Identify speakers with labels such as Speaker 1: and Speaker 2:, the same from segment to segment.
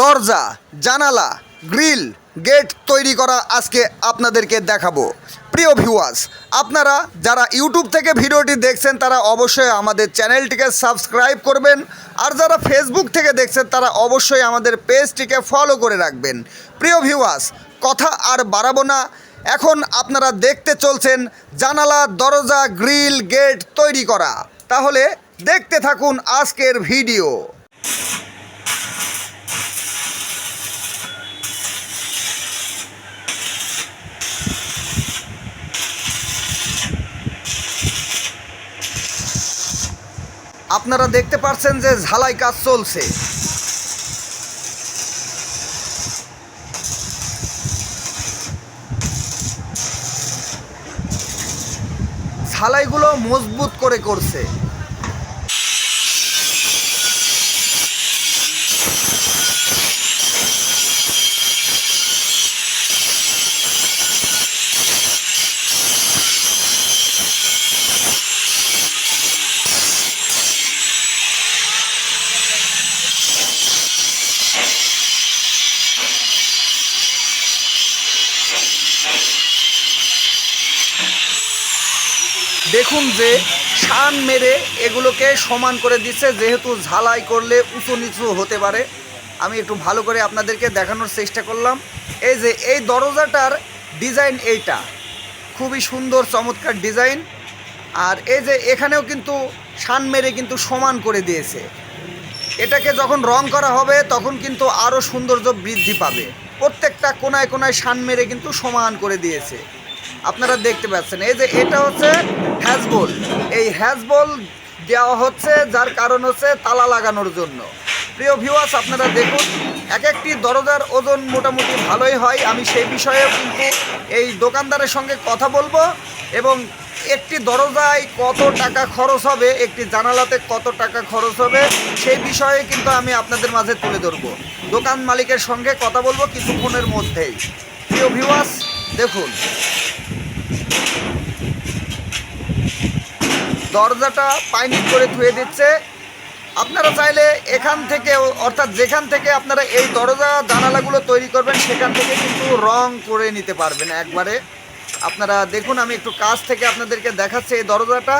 Speaker 1: দরজা, জানালা, grill, gate তৈরি করা আজকে আপনাদেরকে দেখাবো। প্রিয় ভিউয়ার্স আপনারা যারা ইউটিউব থেকে ভিডিওটি দেখছেন, তারা অবশ্যই আমাদের চ্যানেলটিকে সাবস্ক্রাইব করবেন। আর যারা ফেসবুক থেকে দেখছেন, তারা অবশ্যই আমাদের পেজটিকে ফলো করে রাখবেন। প্রিয় ভিউয়ার্স কথা আর বাড়াবো না। এখন আপনারা দেখতে চলছেন জানালা, দরজা, গ্রিল, গেট তৈরি করা। তাহলে দেখতে থাকুন আজকের ভিডিও। আপনারা দেখতে পাচ্ছেন যে ঝালাই কাজ চলছে। ঝালাইগুলো মজবুত করে করছে। দেখুন যে শান মেরে এগুলোকে সমান করে দিচ্ছে, যেহেতু ঝালাই করলে উঁচু নিচু হতে পারে। আমি একটু ভালো করে আপনাদেরকে দেখানোর চেষ্টা করলাম। এই যে, এই দরজাটার ডিজাইন এইটা। খুবই সুন্দর, চমৎকার ডিজাইন। আর এই যে, এখানেও কিন্তু শান মেরে কিন্তু সমান করে দিয়েছে। এটাকে যখন রং করা হবে, তখন কিন্তু আরও সৌন্দর্য বৃদ্ধি পাবে। প্রত্যেকটা কোনায় কোনায় শান মেরে কিন্তু সমান করে দিয়েছে। আপনারা দেখতে পাচ্ছেন। এই যে এটা হচ্ছে হ্যাজবল। এই হ্যাজবল দেওয়া হচ্ছে যার কারণ হচ্ছে তালা লাগানোর জন্য। প্রিয় ভিউয়ার্স আপনারা দেখুন এক একটি দরজার ওজন মোটামুটি ভালোই হয়। আমি সেই বিষয়েও কিন্তু এই দোকানদারের সঙ্গে কথা বলব এবং একটি দরজায় কত টাকা খরচ হবে, একটি জানালাতে কত টাকা খরচ হবে, সেই বিষয়ে কিন্তু আমি আপনাদের মাঝে তুলে ধরবো। দোকান মালিকের সঙ্গে কথা বলব কিছুক্ষণের মধ্যেই। প্রিয় ভিউয়ার্স দেখুন দরজাটা পাইনিক করে ধুয়ে দিচ্ছে। আপনারা চাইলে এখান থেকে অর্থাৎ যেখান থেকে আপনারা এই দরজা জানালাগুলো তৈরি করবেন, সেখান থেকে কিন্তু রং করে নিতে পারবেন একবারে। আপনারা দেখুন, আমি একটু কাছ থেকে আপনাদেরকে দেখাচ্ছি এই দরজাটা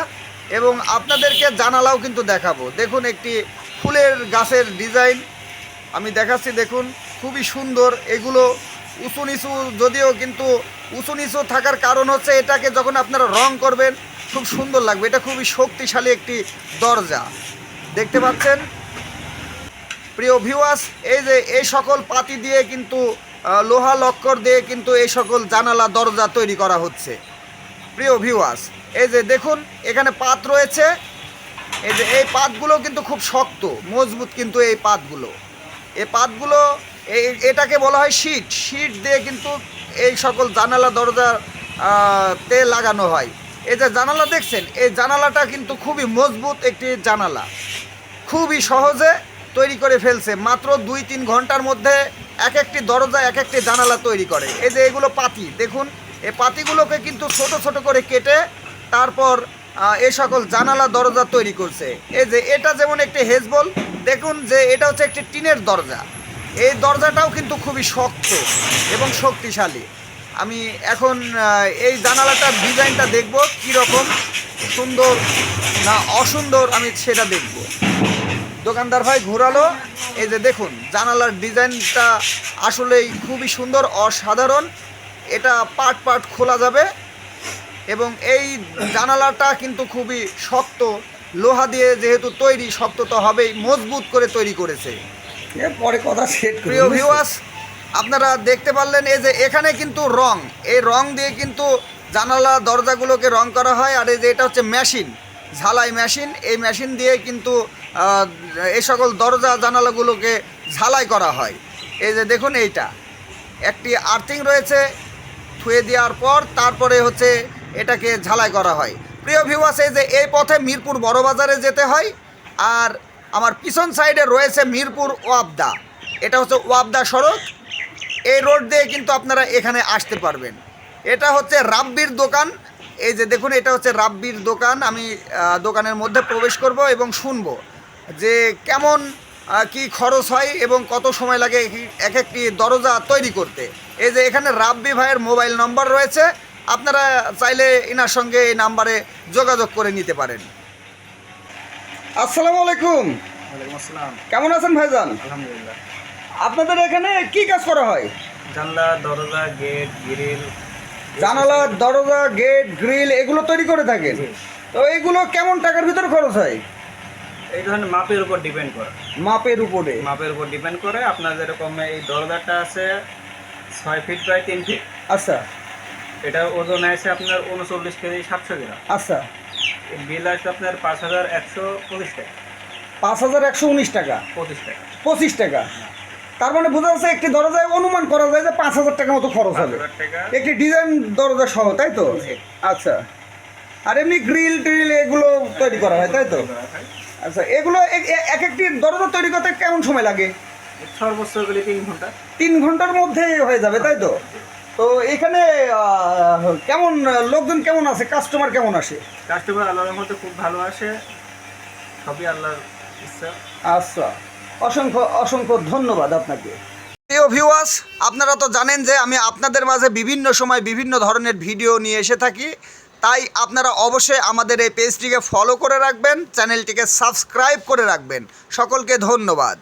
Speaker 1: এবং আপনাদেরকে জানালাও কিন্তু দেখাবো। দেখুন, একটি ফুলের গাছের ডিজাইন। আমি দেখাচ্ছি, দেখুন, খুবই সুন্দর। এগুলো উঁচু নিচু যদিও কিন্তু উঁচু নিচু থাকার কারণ হচ্ছে এটাকে যখন আপনারা রং করবেন, খুব সুন্দর লাগবে। এটা খুবই শক্তিশালী একটি দরজা। দেখতে পাচ্ছেন? প্রিয় ভিউয়ার্স এই যে এই সকল পাতি দিয়ে কিন্তু লোহা লক্কর দিয়ে কিন্তু এই সকল জানালা, দরজা তৈরি করা হচ্ছে। প্রিয় ভিউয়ার্স এই যে দেখুন, এখানে পাত রয়েছে। এই যে এই পাতগুলো কিন্তু খুব শক্ত, মজবুত কিন্তু এই পাতগুলো। এই পাতগুলো এটাকে বলা হয় শীট শীট দিয়ে কিন্তু এই সকল জানালা, দরজা তে লাগানো হয়। এই যে জানালা দেখছেন, এই জানালাটা কিন্তু খুবই মজবুত একটি জানালা। খুবই সহজে তৈরি করে ফেলছে। মাত্র দুই তিন ঘণ্টার মধ্যে এক একটি দরজা, এক একটি জানালা তৈরি করে। এই যে এগুলো পাতি, দেখুন, এই পাতিগুলোকে কিন্তু ছোট ছোট করে কেটে তারপর এ সকল জানালা, দরজা তৈরি করছে। এই যে এটা যেমন একটি হেজবল, দেখুন যে এটা হচ্ছে একটি টিনের দরজা। এই দরজাটাও কিন্তু খুবই শক্ত এবং শক্তিশালী। আমি এখন এই জানালাটার ডিজাইনটা দেখব কীরকম সুন্দর না অসুন্দর আমি সেটা দেখব। দোকানদার ভাই ঘোরালো। এই যে দেখুন, জানালার ডিজাইনটা আসলেই খুবই সুন্দর, অসাধারণ। এটা পার্ট পার্ট খোলা যাবে এবং এই জানালাটা কিন্তু খুবই শক্ত। লোহা দিয়ে যেহেতু তৈরি, শক্ত তো হবেই, মজবুত করে তৈরি করেছে।
Speaker 2: পরে কথা সেট
Speaker 1: প্রিয় ভিউয়ার্স আপনারা দেখতে পারলেন এই যে এখানে কিন্তু রং এই রং দিয়ে কিন্তু জানালা দরজাগুলোকে রং করা হয় আর এই যে এটা হচ্ছে মেশিন ঝালাই মেশিন এই মেশিন দিয়ে কিন্তু এই সকল দরজা জানালাগুলোকে ঝালাই করা হয়। এই যে দেখুন এইটা। একটি আর্থিং রয়েছে থুয়ে দেওয়ার পর তারপরে হচ্ছে এটাকে ঝালাই করা হয়। প্রিয় ভিউয়ার্স এই যে এই পথে মিরপুর বড় বাজারে যেতে হয় আর আমার পিছন সাইডে রয়েছে মিরপুর ওয়াবদা। এটা হচ্ছে ওয়াবদা সড়ক। এই রোড দিয়ে কিন্তু আপনারা এখানে আসতে পারবেন। এটা হচ্ছে রাব্বির দোকান। এই যে দেখুন, এটা হচ্ছে রাব্বির দোকান। আমি দোকানের মধ্যে প্রবেশ করব এবং শুনব যে কেমন
Speaker 3: কি খরচ হয় এবং কত সময় লাগে এক একটি দরজা তৈরি করতে। এই যে এখানে রাব্বি ভাইয়ের মোবাইল নম্বর রয়েছে। আপনারা চাইলে এনার সঙ্গে এই নাম্বারে যোগাযোগ করে নিতে পারেন।
Speaker 1: আসসালামু আলাইকুম
Speaker 4: ওয়ালাইকুম আসসালাম।
Speaker 1: কেমন আছেন ভাইজান?
Speaker 4: আলহামদুলিল্লাহ।
Speaker 1: আপনাদের এখানে কি কাজ করা হয়?
Speaker 4: জানলা দরজা গেট গ্রিল।
Speaker 1: জানালা দরজা গেট গ্রিল এগুলো তৈরি করে থাকেন। তো এগুলো কেমন টাকার ভিতরে খরচ হয়?
Speaker 4: এই ধরনের মাপের উপর ডিপেন্ড করে।
Speaker 1: মাপের উপরে।
Speaker 4: মাপের উপর ডিপেন্ড করে। আপনার যেরকম এই দরজাটা আছে ছয় ফিট বাই তিন ফিট।
Speaker 1: আচ্ছা।
Speaker 4: এটার ওজন আছে আপনার উনচল্লিশ কেজি সাতশো গ্রাম।
Speaker 1: আচ্ছা।
Speaker 4: বিল আসবে আপনার পাঁচ হাজার একশো পঁচিশ টাকা।
Speaker 1: পাঁচ হাজার একশো উনিশ টাকা?
Speaker 4: পঁচিশ টাকা।
Speaker 1: পঁচিশ টাকা? তার মানে বোঝা যাচ্ছে একটি দরজায় অনুমান করা যায় যে পাঁচ হাজার টাকা মতো খরচ হবে। একটি ডিজাইন দরজা সহ তাই তো? আচ্ছা। আর এমনি গ্রিল ট্রিল এগুলো তৈরি করা হয় তাই তো? আচ্ছা এগুলো এক এক- এক একটি দরজা তৈরি করতে কেমন সময় লাগে?
Speaker 4: সর্বোচ্চ তিন ঘণ্টা।
Speaker 1: তিন ঘণ্টার মধ্যে হয়ে যাবে তাই তো? তো এখানে কেমন লোকজন কেমন আছে? কাস্টমার কেমন আসে?
Speaker 4: কাস্টমার আল্লাহর মধ্যে খুব ভালো আসে। সবই আল্লাহর ইচ্ছা।
Speaker 1: আচ্ছা। অসংখ্য অসংখ্য ধন্যবাদ আপনাকে।
Speaker 3: প্রিয় ভিউয়ার্স আপনারা তো জানেন যে আমি আপনাদের মাঝে বিভিন্ন সময় বিভিন্ন ধরনের ভিডিও নিয়ে এসে থাকি। তাই আপনারা অবশ্যই আমাদের এই পেজটিকে ফলো করে রাখবেন চ্যানেলটিকে সাবস্ক্রাইব করে রাখবেন। সকলকে ধন্যবাদ।